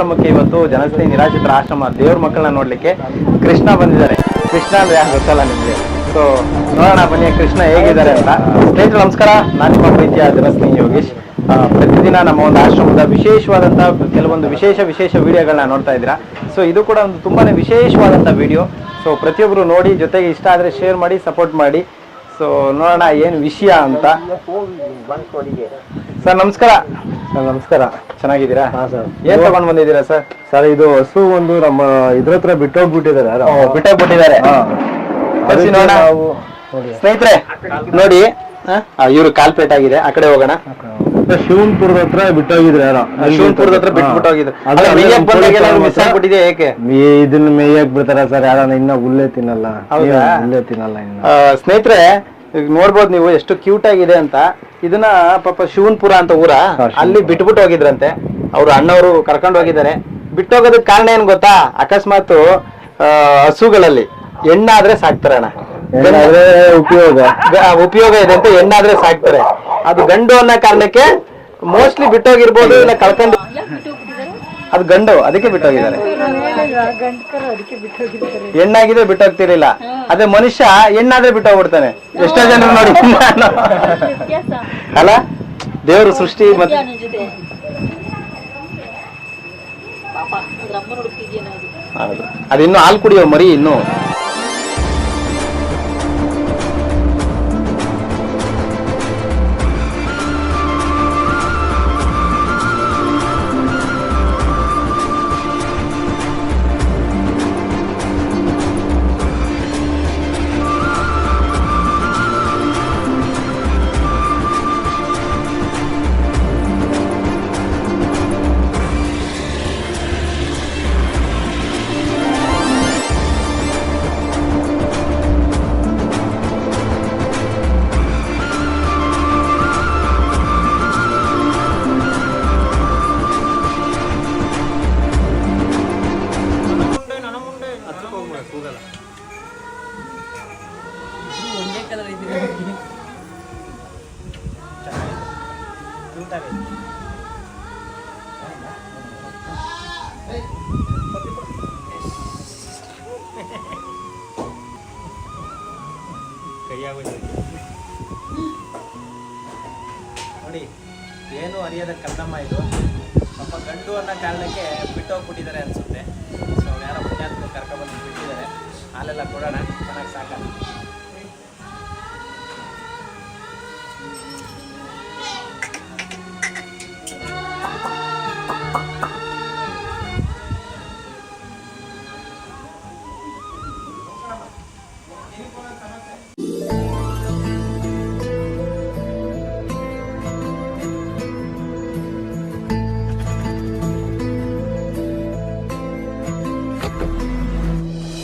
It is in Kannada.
ಆಶ್ರಮಕ್ಕೆ ಇವತ್ತು ಜನಸ್ನೇಹಿ ನಿರಾಶ್ರಿತರ ಆಶ್ರಮ ದೇವ್ರ ಮಕ್ಕಳನ್ನ ನೋಡ್ಲಿಕ್ಕೆ ಕೃಷ್ಣ ಬಂದಿದ್ದಾರೆ. ಕೃಷ್ಣ ಅಂದ್ರೆ ಯಾರು ಗೊತ್ತಲ್ಲ ನಿಮ್ಗೆ? ಸೊ ನೋಡೋಣ ಬನ್ನಿ ಕೃಷ್ಣ ಹೇಗಿದ್ದಾರೆ ಅಂತ. ಸ್ನೇಹಿತರು ನಮಸ್ಕಾರ. ನಾನು ನಿಮ್ಮ ಪ್ರೀತಿಯ ಜನಸ್ನೇಹಿ ಯೋಗೇಶ್. ಪ್ರತಿದಿನ ನಮ್ಮ ಒಂದು ಆಶ್ರಮದ ವಿಶೇಷವಾದಂತಹ ಕೆಲವೊಂದು ವಿಶೇಷ ವಿಶೇಷ ವಿಡಿಯೋಗಳನ್ನ ನೋಡ್ತಾ ಇದ್ದೀರಾ. ಸೊ ಇದು ಕೂಡ ಒಂದು ತುಂಬಾನೇ ವಿಶೇಷವಾದಂತಹ ವಿಡಿಯೋ. ಸೊ ಪ್ರತಿಯೊಬ್ಬರು ನೋಡಿ ಜೊತೆಗೆ ಇಷ್ಟ ಆದರೆ ಶೇರ್ ಮಾಡಿ ಸಪೋರ್ಟ್ ಮಾಡಿ. ಸೊ ನೋಡೋಣ ಏನು ವಿಷಯ ಅಂತ. ಸರ್ ನಮಸ್ಕಾರ. ಸರ್ ನಮಸ್ಕಾರ. ಚೆನ್ನಾಗಿದ್ದೀರಾ? ಹಾ ಸರ್. ಏನ್ ತಗೊಂಡ್ ಬಂದಿದ್ದೀರಾ ಸರ್? ಸರ್ ಇದು ಹಸು ಒಂದು ನಮ್ಮ ಇದ್ರ ಹತ್ರ ಬಿಟ್ಟೋಗ್ಬಿಟ್ಟಿದ್ದಾರೆ ಬಿಟ್ಟೋಗ್ಬಿಟ್ಟಿದ್ದಾರೆ. ಸ್ನೇಹಿತರೆ ನೋಡಿ. ಇವರು ಕಾಲ್ಪೇಟ್ ಆಗಿದೆ. ಆ ಕಡೆ ಹೋಗೋಣ. ಶಿವನ್ಪುರದ ಹತ್ರ ಬಿಟ್ಟೋಗಿದ್ರು ಶಿವನ್ಪುರದ ಹತ್ರ ಬಿಟ್ಬಿಟ್ಟೋಗಿದ್ರೆ. ಏಕೆ? ಇದನ್ನ ಮೇಯಕ್ ಬಿಡ್ತಾರ ಸರ್? ಯಾರ ಇನ್ನ ಹುಲ್ಲೇ ತಿನ್ನಲ್ಲ. ಹುಲ್ಲೇ ತಿನ್ನಲ್ಲ ಇನ್ನ. ಸ್ನೇಹಿತರೆ ಈಗ ನೋಡ್ಬೋದು ನೀವು ಎಷ್ಟು ಕ್ಯೂಟ್ ಆಗಿದೆ ಅಂತ. ಇದನ್ನ ಪಾಪ ಶಿವನ್ಪುರ ಅಂತ ಊರ. ಅಲ್ಲಿ ಬಿಟ್ಬಿಟ್ಟು ಹೋಗಿದ್ರಂತೆ. ಅವ್ರ ಅಣ್ಣವರು ಕರ್ಕೊಂಡು ಹೋಗಿದ್ದಾರೆ. ಬಿಟ್ಟೋಗೋದಕ್ಕೆ ಕಾರಣ ಏನ್ ಗೊತ್ತಾ? ಅಕಸ್ಮಾತ್ ಆ, ಹಸುಗಳಲ್ಲಿ ಹೆಣ್ಣಾದ್ರೆ ಸಾಕ್ತಾರಣ ಉಪಯೋಗ. ಉಪಯೋಗ ಇದೆ ಅಂತ ಹೆಣ್ಣಾದ್ರೆ ಸಾಕ್ತಾರೆ. ಅದು ಗಂಡು ಅನ್ನೋ ಕಾರಣಕ್ಕೆ ಮೋಸ್ಟ್ಲಿ ಬಿಟ್ಟೋಗಿರ್ಬೋದು ಇಲ್ಲ ಕಳ್ಕೊಂಡು ಅದು ಗಂಡು ಅದಕ್ಕೆ ಬಿಟ್ಟೋಗಿದ್ದಾರೆ. ಹೆಣ್ಣಾಗಿದ್ರೆ ಬಿಟ್ಟೋಗ್ತಿರ್ಲಿಲ್ಲ. ಅದೇ ಮನುಷ್ಯ ಹೆಣ್ಣಾದ್ರೆ ಬಿಟ್ಟು ಹೋಗ್ಬಿಡ್ತಾನೆ. ಎಷ್ಟೋ ಜನರು ನೋಡಿ. ಅಲ್ಲ, ದೇವರು ಸೃಷ್ಟಿ ಮತ್ತೆ ಹೌದು. ಅದು ಇನ್ನು ಹಾಲು ಕುಡಿಯೋ ಮರಿ ಇನ್ನು ನೋಡಿ. ಏನು ಅರಿಯದ ಕನ್ನಮ್ಮ ಇದು. ಪಾಪ ಗಂಡು ಅನ್ನೋ ಕಾರಣಕ್ಕೆ ಬಿಟ್ಟೋಗ್ಬಿಟ್ಟಿದ್ದಾರೆ ಅನ್ಸುತ್ತೆ. ಸೊ ಯಾರೋ ಬಿಟ್ಟಿದ್ದಾರೆ la cola naranja para sacar.